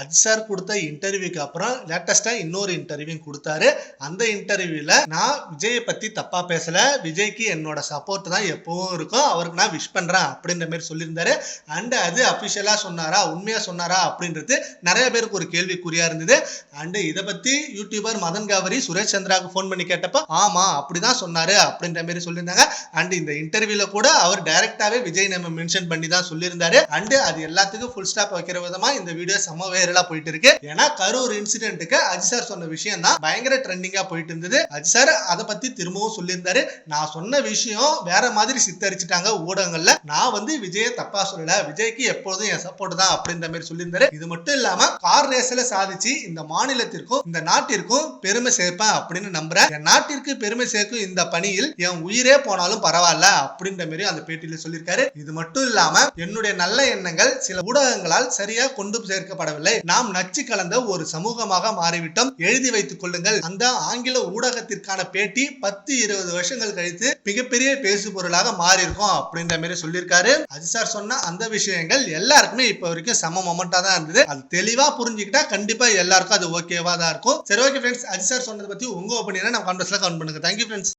Ajith sir கொடுத்த இன்டர்வியூக்கு அப்புறம் லேட்டஸ்டா இன்னொரு இன்டர்வியூ கொடுத்தாரு. அந்த இன்டர்வியூல நான் விஜயை பத்தி தப்பா பேசல. விஜய்க்கு என்னோட சப்போர்ட் தான் எப்பவும் இருக்கும். அவருக்கு நான் விஷ் பண்றேன் அப்படின்ற மாதிரி சொல்லியிருந்தாரு. அண்ட் அது அபிஷியலா சொன்னாரா உண்மையா சொன்னாரா அப்படின்றது நிறைய பேருக்கு ஒரு கேள்விக்குறியா இருந்தது. அண்ட் இதை பத்தி யூடியூபர் மதன் காவரி சுரேஷ் சந்திராவுக்கு ஃபோன் பண்ணி கேட்டப்ப ஆமா அப்படிதான் சொன்னாரு அப்படின்ற மாதிரி சொல்லியிருந்தாங்க. அண்ட் இந்த இன்டர்வியூல கூட அவர் டைரக்டாவே விஜய் நம்ம மென்ஷன் பண்ணி தான் சொல்லியிருந்தாரு. அண்ட் அது எல்லாத்துக்கும் ஃபுல் ஸ்டாப் வைக்கிற விதமா இந்த வீடியோ சமவே வைரலா போயிட்டு இருக்கு ஏன்னா கரூர் இன்சிடென்ட்டுக்கு அஜி சார் சொன்ன விஷயம் தான் பயங்கர ட்ரெண்டிங்கா போயிட்டு இருந்தது. அஜி சார் அதை பத்தி திரும்பவும் சொல்லியிருந்தாரு. நான் சொன்ன விஷயம் வேற மாதிரி சித்தரிச்சிட்டாங்க ஊடகங்கள்ல. நான் வந்து விஜய தப்பா சொல்லல. விஜய்க்கு எப்போதும் என் சப்போர்ட் தான் அப்படின்ற மாதிரி சொல்லியிருந்தாரு. இது மட்டும் இல்லாம கார் ரேஸ்ல சாதிச்சு இந்த மாநிலத்திற்கும் இந்த நாட்டிற்கும் பெருமை சேர்ப்பேன் அப்படின்னு நம்புறேன். என் நாட்டிற்கு பெருமை சேர்க்கும் இந்த பணியில் என் உயிரே போனாலும் பரவாயில்ல அப்படின்ற மாதிரி அந்த பேட்டியில சொல்லியிருக்காரு. இது மட்டும் இல்லாம என்னுடைய நல்ல எண்ணங்கள் சில ஊடகங்களால் சரியா கொண்டு சேர்க்கப்படவில்லை. நாம் நச்சு கலந்த ஒரு சமூகமாக மாறிவிட்டோம். எழுதி வைத்துக் கொள்ளுங்கள். அந்த ஆங்கில ஊடகத்திற்கான பேட்டி பத்து இருபது வருஷங்கள் கழித்து மிகப்பெரிய பேசு பொருளாக மாறி இருக்கும் அப்படின்ற மாதிரி சொல்லியிருக்காரு. அஜித் சார் சொன்ன அந்த விஷயங்கள் எல்லாருக்குமே இப்ப வரைக்கும் சம மொமெண்டா தான் இருந்தது. அது தெளிவா புரிஞ்சுக்கிட்டா கண்டிப்பா எல்லாருக்கும் அது ஓகேவா தான் இருக்கும். சரி ஓகே ஃப்ரெண்ட்ஸ் அஜித் சார் சொன்னதை பத்தி உங்க ஒப்பீனியனை நம்ம கான்வர்ஸ்ல கவுண்ட் பண்ணுங்க. Thank you friends